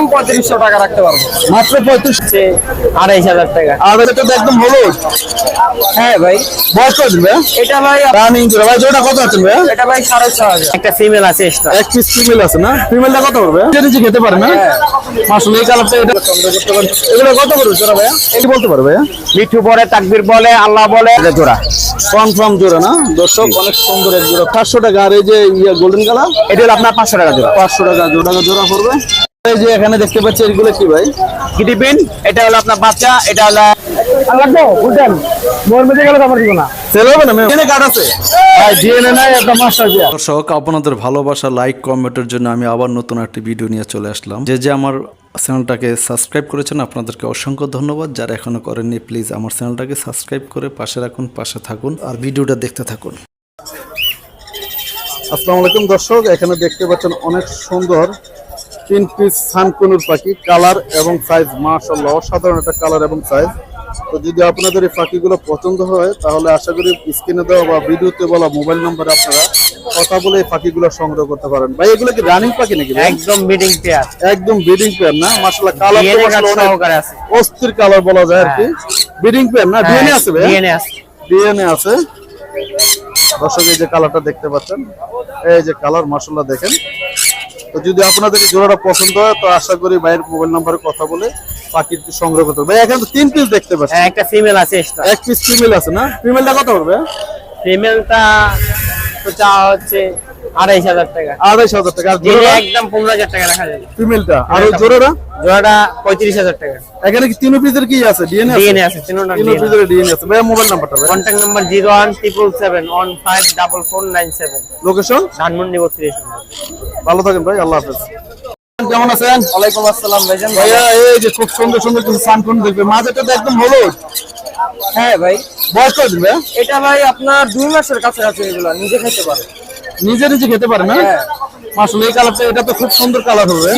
একদম পঁয়ত্রিশশো টাকা রাখতে পারব। মাত্র পঁয়ত্রিশ আড়াইশ হাজার টাকা। আর এটা তো একদম হলুদ। হ্যাঁ ভাই। বয়স কত দিবে? এটা ভাই রানিং করে। ভাই জোড়া কত আছে ভাই? এটা ভাই সাড়ে ছ হাজার। একটা ফিমেল আছে এক্সট্রা এক পিস ফিমেল আছে না? ফিমেলটা কত করবে? নিজে নিজে খেতে পারে না? আসলে এই কালারটা এটা এগুলো কত করবে জোড়া ভাইয়া? এই বলতে পারবে ভাইয়া? মিঠু বলে তাকবির বলে আল্লাহ বলে জোড়া। কনফার্ম জোড়া না? দর্শক অনেক সুন্দর এক জোড়া। পাঁচশো টাকা। আর এই যে ইয়ে গোল্ডেন কালার এটা হলো আপনার পাঁচশো টাকা জোড়া। পাঁচশো টাকা জোড়া। জোড়া পড়বে। এই যে এখানে দেখতে পাচ্ছি এগুলো কি ভাই? কিটি পেন এটা হলো আপনার বাচ্চা এটা হলো লাগবে বুঝলেন মোর মধ্যে গেলে আমার দিব না। সেল হবে না এখানে কার্ড আছে? ভাই ডিএনএ নাই একটা মাস্টার দিয়া। দর্শক আপনাদের ভালোবাসা লাইক কমেন্টের জন্য আমি আবার নতুন একটি ভিডিও নিয়ে চলে আসলাম। যে যে আমার চ্যানেলটাকে সাবস্ক্রাইব করেছেন আপনাদেরকে অসংখ্য ধন্যবাদ। যারা এখনও করেননি প্লিজ আমার চ্যানেলটাকে সাবস্ক্রাইব করে পাশে রাখুন পাশে থাকুন আর ভিডিওটা দেখতে থাকুন। আসসালামু আলাইকুম দর্শক এখানে দেখতে পাচ্ছেন অনেক সুন্দর তিন পিস সানকুনুর পাখি কালার এবং সাইজ মাশাআল্লাহ অসাধারণ একটা কালার এবং সাইজ তো যদি আপনাদের এই পাখিগুলো পছন্দ হয় তাহলে আশা করি স্ক্রিনে দেওয়া বা ভিডিওতে বলা মোবাইল নম্বরে আপনারা কথা বলে এই পাখিগুলো সংগ্রহ করতে পারেন। ভাই এগুলো কি রানিং পাখি নাকি একদম মিটিং পেয়ার একদম ব্রিডিং পেয়ার না? মাশাআল্লাহ কালার কার্ড সহকারে আছে। অস্থির কালার বলা যায় আর কি। ব্রিডিং পেয়ার না? ডিএনএ আছে ভাই? ডিএনএ আছে। ডিএনএ আছে। দর্শক এই যে কালারটা দেখতে পাচ্ছেন এই যে কালার মাসাল্লাহ দেখেন। তো যদি আপনাদের জোড়াটা পছন্দ হয় তো আশা করি ভাইয়ের মোবাইল নাম্বারে কথা বলে পাখিটি সংগ্রহ করতে হবে ভাই এখানে তো তিন পিস দেখতে পাচ্ছি। হ্যাঁ একটা ফিমেল আছে এক পিস ফিমেল আছে না? ফিমেলটা কত হবে ফিমেলটা তো চা হচ্ছে আড়াইশ হাজার টাকা। আড়াইশ হাজার টাকা। একদম পনেরো হাজার টাকা রাখা যাবে। ফিমেলটা। আর জোড়াটা জোড়াটা? পঁয়ত্রিশ হাজার টাকা। এখানে কি তিন পিসের কি আছে? ডিএনএ ডিএনএ আছে? তিনটা পিসের ডিএনএ আছে। ভাই মোবাইল নাম্বারটা ভাই contact number zero one triple seven one five double four nine seven location Dhanmondi বত্রিশ। ভালো থাকেন ভাই আল্লাহ হাফেজ। কেমন আছেন? ওয়ালাইকুম আসসালাম ভাইজান। ভাইয়া এই যে খুব সুন্দর সুন্দর কিছু সানকুন দেখবে। মাঝেটা তো একদম হলুদ। হ্যাঁ ভাই। বয়স কত এটা ভাই আপনার দুই মাসের কাছাকাছি এগুলো নিজে খেতে পারে। নিজে নিজে খেতে পারে না? হ্যাঁ। আসলে এই কালারটা এটা তো খুব সুন্দর কালার হবে।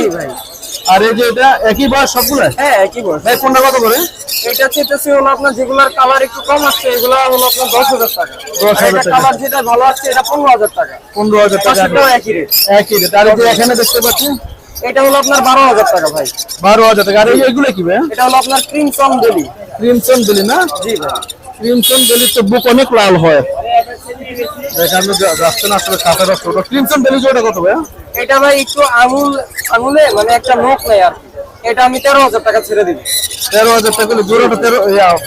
আর এই যে এটা একই বয়স সবগুলো? হ্যাঁ একই বয়স ভাই কোনটা কত করে? এটা চেতেছে হলো আপনার যেগুলার কালার একটু কম আসছে এগুলো হলো আপনার দশ হাজার টাকা। 10,000 টাকা। কালার যেটা ভালো আসছে এটা পনেরো হাজার টাকা। পনেরো হাজার টাকা। একই রেট একই রেট আর যে এখানে দেখতে পাচ্ছি? এটা হলো আপনার বারো হাজার টাকা ভাই। বারো হাজার টাকা। আর এই এগুলো কি ভাই? এটা হলো আপনার ক্রিমসন বেলি ক্রিমসন বেলি না? জি ভাই। ক্রিমসন বেলি তো বুক অনেক লাল হয়। এখানে যা- না আসলে কাঁচা রস ওটা ক্রিমসন ওটা কত ভাই এটা ভাই একটু আঙুল আঙুলে মানে একটা নখ নেই আর এটা আমি তেরো হাজার টাকা ছেড়ে দিবি। তেরো হাজার টাকা হলে জোড়াটা তেরো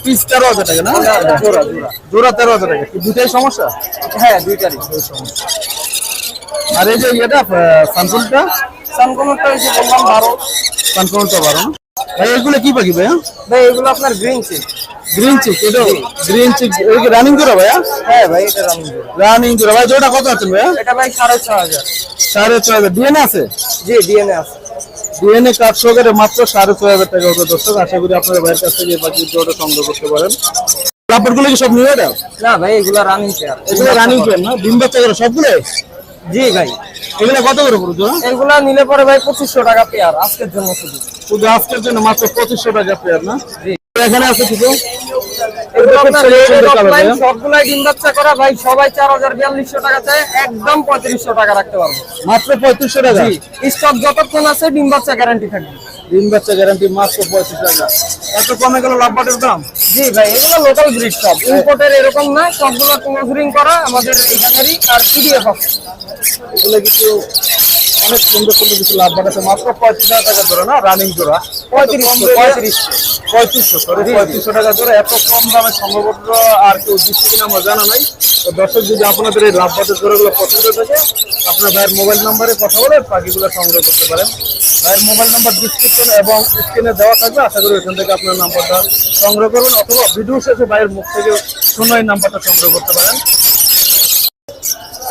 পিস তেরো হাজার টাকা না? জোড়া জোড়া জোড়া। তেরো হাজার টাকা। কি দুটাই সমস্যা? হ্যাঁ দুইটারই। আর এই যে এটা সানকুলটা সানকোনটা? এসে বললাম বারো। সানকুলটা বারো ভাই এগুলো কি পাখি ভাইয়া? ভাই এগুলো আপনার গ্রিন চিক গ্রিন চিক এটা গ্রিন চিক এটা কি রানিং জোড়া ভাইয়া? হ্যাঁ ভাই এটা রানিং জোড়া রানিং জোড়া ভাই জোড়া কত আছে ভাইয়া? এটা ভাই সাড়ে ছ হাজার। সাড়ে ছয় হাজার। ডিএনএ আছে? জি ডিএনএ আছে। ডিএনএ কার্ড সহকারে মাত্র সাড়ে ছয় হাজার টাকা হবে দর্শক। আশা করি আপনার ভাইয়ের কাছ থেকে এই পাখি সংগ্রহ করতে পারেন। লাভবারগুলো কি সব নিয়ে এটা না ভাই এগুলো রানিং চেয়ার এগুলো রানিং পেন না? ডিম বাচ্চা করে সবগুলো? জি ভাই। এগুলো কত করে পড়ো জোড়া? এগুলা নিলে পরে ভাই পঁচিশশো টাকা পেয়ার আজকের জন্য শুধু। শুধু আজকের জন্য মাত্র পঁচিশশো টাকা পেয়ার না? এখানে আছে কিছু? সবগুলাই ডিম বাচ্চা করা ভাই সবাই চার হাজার বিয়াল্লিশশো টাকা চায় একদম পঁয়ত্রিশশো টাকা রাখতে পারব। মাত্র পঁয়ত্রিশশো টাকা? স্টক যতক্ষণ আছে ডিম বাচ্চা গ্যারান্টি থাকবে। ডিম বাচ্চা গ্যারান্টি মাত্র পঁয়ত্রিশ টাকা। এত কমে গেল লাভবাটের দাম? জি ভাই এগুলো লোকাল ব্রিড সব ইম্পোর্টের এরকম না সবগুলো ক্লোজরিং করা আমাদের এইখানেরই আর পিডিএফ আছে এগুলো কিছু অনেক সুন্দর সুন্দর কিছু লাভ বাড়াচ্ছে। মাত্র পঁয়ত্রিশ হাজার টাকা ধরে না? রানিং জোড়া। পঁয়ত্রিশশো পঁয়ত্রিশশো পঁয়ত্রিশশো সরি পঁয়ত্রিশশো টাকা ধরে এত কম দামে সম্ভবত আর কেউ দিচ্ছে কিনা আমার জানা নাই। তো দর্শক যদি আপনাদের এই লাভ বাজার জোড়াগুলো পছন্দ থাকে আপনার ভাইয়ের মোবাইল নাম্বারে কথা বলে পাখিগুলো সংগ্রহ করতে পারেন। ভাইয়ের মোবাইল নাম্বার ডিসক্রিপশন এবং স্ক্রিনে দেওয়া থাকবে। আশা করি ওখান থেকে আপনার নাম্বারটা সংগ্রহ করুন অথবা ভিডিও শেষে ভাইয়ের মুখ থেকে শূন্য এই নাম্বারটা সংগ্রহ করতে পারেন।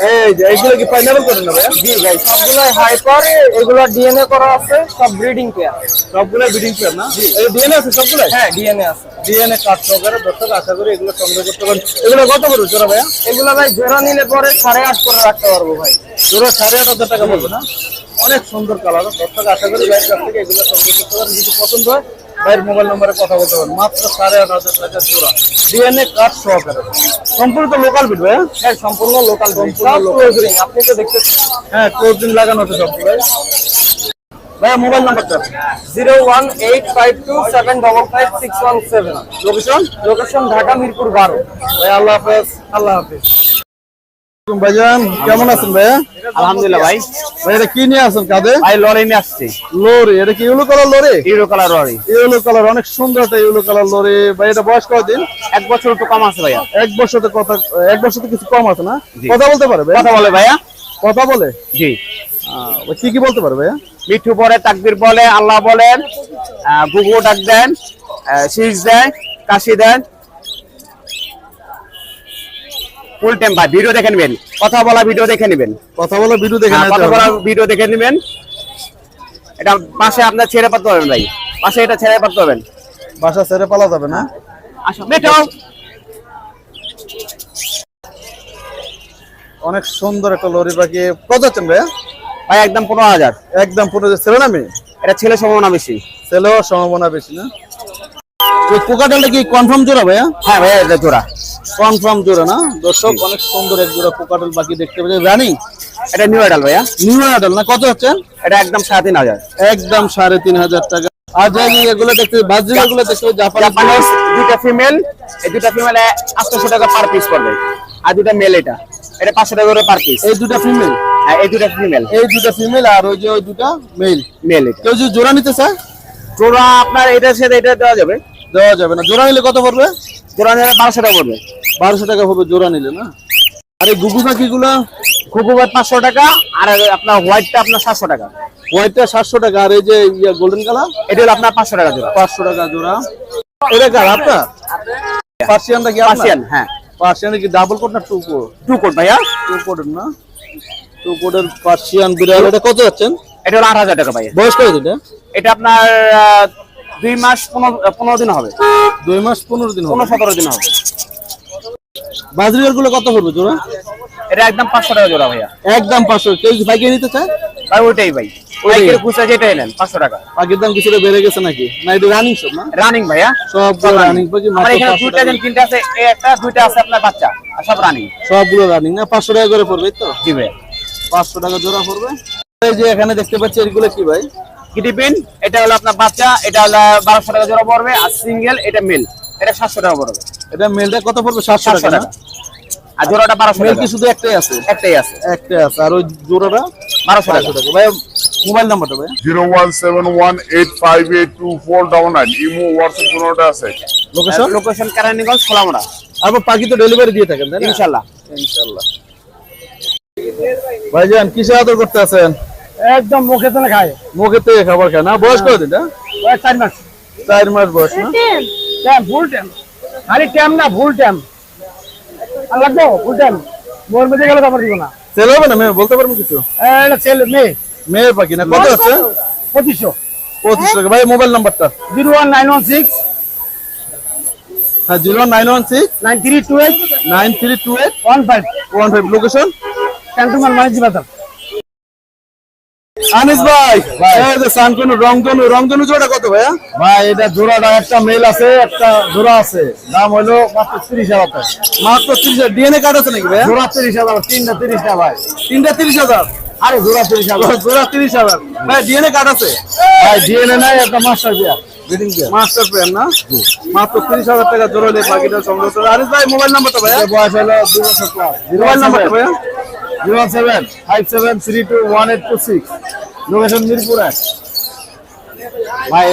এই যে এইগুলো কি ফাইনাল করে নেবে জি ভাই সবগুলাই হাইপার এগুলো ডিএনএ করা আছে সব ব্রিডিং পেয়ার সবগুলো বিডিং পেয়ার না? এই ডিএনএ আছে সবগুলো হ্যাঁ ডিএনএ আছে। ডিএনএ কার্ড সহকারে দর্শক আশা করি এগুলো সংগ্রহ করতে পারেন এগুলো কত করে জোড়া ভাইয়া? এগুলো ভাই জোড়া নিলে পরে সাড়ে আট করে রাখতে পারব ভাই। জোড়া সাড়ে আট হাজার টাকা পড়বে না? অনেক সুন্দর কালার দর্শক আশা করি ভাইয়ের কাছ থেকে এগুলো সংগ্রহ করতে পারেন যদি পছন্দ হয় ভাইয়ের মোবাইল নম্বরে কথা বলতে পারেন মাত্র সাড়ে আট হাজার টাকা জোড়া। ডিএনএ কার্ড সহকারে। সম্পূর্ণ তো লোকাল বিট ভাইয়া? হ্যাঁ সম্পূর্ণ লোকাল সম্পূর্ণ সব আপনি তো দেখতেছেন। হ্যাঁ ক্লোজিং লাগানো আছে সবগুলো ভাইয়া মোবাইল নাম্বারটা zero one eight five two seven double five six one seven. Location location Dhaka Mirpur বারো। ভাই আল্লাহ হাফেজ। আল্লাহ হাফেজ। ভাইজান। কেমন আছেন ভাইয়া? আলহামদুলিল্লাহ ভাই ভাই। এটা কি নিয়ে আছেন কাঁধে? ভাই লরি নিয়ে আসছি। লরি এটা কি yellow colour lory? Hero colour lory. Yellow colour অনেক সুন্দর একটা ইউলো কালার লরি। ভাই এটা বয়স কতদিন? এক বছর একটু কম আছে ভাইয়া। এক বছরতে কথা এক বছরতে কিছু কম আছে না? কথা বলতে পারে ভাই কথা বলে ভাইয়া। কথা বলে? জি। কি কি বলতে পারে ভাইয়া? মিঠু পরে তাকবির বলে আল্লাহ বলেন আহ, গুগু ডাক দেন আহ, শীষ দেন কাশি দেন ফুল ভাই ভিডিও দেখে নেবেন। কথা বলা ভিডিও দেখে নেবেন। কথা বলে ভিডিও দেখে হ্যাঁ, কথা বলা ভিডিও দেখে নেবেন। এটা পাশে আপনার ছেড়ে পারতে পারবেন ভাই। পাশে এটা ছেড়ে পারতে পারবেন বাসা ছেড়ে পালা যাবে না? আসো অনেক সুন্দর একটা লরি পাখি। কত ভাইয়া? ভাই একদম পনেরো হাজার। একদম পুরো যে ছেলে না মেয়ে? এটা ছেলে সম্ভাবনা বেশি। ছেলেও সম্ভাবনা বেশি না? কোকাটালটা কি কনফার্ম জোড়া ভাইয়া? হ্যাঁ ভাইয়া এটা জোড়া। কনফার্ম জোড়া না? দর্শক অনেক সুন্দর এক জোড়া কোকাটাল পাখি দেখতে রানিং? এটা নিউ ভাইয়া। নিউ না? কত হচ্ছেন এটা একদম সাড়ে তিন হাজার। একদম সাড়ে তিন হাজার টাকা। আর যাই এগুলো দেখতে বাজরি এগুলো দেখতে জাপানিজ দুইটা ফিমেল এই দুইটা ফিমেল আটশোশো টাকা পার পিস পড়বে। আর দুইটা মেল এটা। এটা পাঁচশো টাকা করে পার পিস এই দুটা ফিমেল হ্যাঁ এই দুইটা ফিমেল এই দুটা ফিমেল আর ওই যে ওই দুটা মেল মেল এটা। কেউ যদি জোড়া নিতে চায়? জোড়া আপনার এটার সাথে এটা দেওয়া যাবে। দেওয়া যাবে না। জোড়া নিলে কত পড়বে? জোড়া নিলে বারোশো টাকা পড়বে। বারোশো টাকা হবে জোড়া নিলে না? আর এই গুগু পাখিগুলো? কুকুবার পাঁচশো টাকা আর আপনার হোয়াইটটা আপনার সাতশো টাকা। হোয়াইটটা সাতশো টাকা আর এই যে গোল্ডেন কালার এটা হলো আপনার পাঁচশো টাকা জোড়া। পাঁচশো টাকা জোড়া। এটা কার আপনার? পার্সিয়ানটা কি পার্সিয়ান হ্যাঁ। পার্সিয়ান কি ডাবল কোট না টু কোট টু কোট ভাইয়া। টু কোটের না? টু কোটের পার্সিয়ান বিড়াল এটা কত যাচ্ছেন? এটা হলো আট হাজার টাকা ভাইয়া। বয়স কত এটা? এটা আপনার দুই মাস পনেরো দিন হবে। দুই মাস পনেরো দিন হবে। পনেরো সতেরো দিন হবে। বাজরিয়ারগুলো কত পড়বে জোড়া? এটা একদম পাঁচশো টাকা জোড়া ভাইয়া। একদম পাঁচশো। কেউ যদি নিতে চায়? ভাই ওইটাই ভাই। ওইটাই। খুচরা যেটাই নেন পাঁচশো টাকা। পাখির দাম কিছুটা বেড়ে গেছে নাকি? না এটা রানিং সব না? রানিং ভাইয়া। সবগুলো রানিং পাখি আমার এখানে দুইটা যেন তিনটা আছে একটা দুইটা আছে আপনার বাচ্চা আর সব রানিং সবগুলো রানিং না পাঁচশো টাকা করে পড়বে তো? জি ভাই পাঁচশো টাকা জোড়া পড়বে। এই যে এখানে দেখতে পাচ্ছি এগুলো কি ভাই? কিটিপিন এটা হলো আপনার বাচ্চা এটা হলো বারোশো টাকা জোড়া পড়বে আর সিঙ্গেল এটা মেল। এটা সাতশো টাকা পড়বে। এটা মেলটা কত পড়বে? সাতশো টাকা আর জোড়াটা বারোশো মেল কি শুধু একটাই আছে? একটাই আছে। একটাই আছে। আর ওই জোড়াটা? বারোশো টাকা। ভাই মোবাইল নাম্বারটা ভাই zero one seven one eight five eight two four double nine. Imo WhatsApp পনেরোটা আছে। লোকেশন লোকেশন কেরানীগঞ্জ খোলামোড়া আবার পাখি তো ডেলিভারি দিয়ে থাকেন তাই ইনশাল্লাহ। ইনশাআল্লাহ ভাইজান কিসে আদর করতে আছেন? একদম মুখে তো খায়। মুখে খাবার খায় না? বয়স কত এটা চার মাস। চার মাস বয়স না? ট্যাম? ফুল ট্যাম। খালি ট্যাম না ফুল ট্যাম। আর লাগবো? ফুল ট্যাম। মোর মধ্যে গেলে তারপর দিব না। ছেলে হবে না মেয়ে? বলতে পারব কিছু? এটা ছেলে মেয়ে। মেয়ের পাখি না? কত আছে? পঁচিশশো। পঁচিশ ভাই মোবাইল নাম্বারটা? Zero one nine one six. হ্যাঁ zero nine one six. Nine three two eight. Nine three two eight. One five. One five location? Cantonment মানিজি বাজার। আনিস ভাই সানকনু রংধনু রংধনু জোড়া কত ভাইয়া? ভাই এটা জোড়াটা একটা মেল আছে একটা জোড়া আছে। দাম হলো মাত্র তিরিশ হাজার টাকা। মাত্র তিরিশ হাজার। ডিএনএ কার্ড আছে নাকি ভাইয়া? জোড়া তিরিশ হাজার তিনটা তিরিশটা ভাই। তিনটা তিরিশ হাজার? আরে জোড়া তিরিশ হাজার। জোড়া তিরিশ হাজার। ভাই ডিএনএ কার্ড আছে? ভাই ডিএনএ নাই একটা মাস্টার বিয়ার মাস্টার প্ল্যান না? মাত্র তিরিশ হাজার টাকা জোড়া হলে পাখিটা সংগ্রহ করে। আনিস ভাই মোবাইল নাম্বারটা ভাইয়া? বয়স হলো দুই বছর মোবাইল নাম্বারটা ভাইয়া? Zero seven five seven three two one eight two six. Location Mirpur ভাই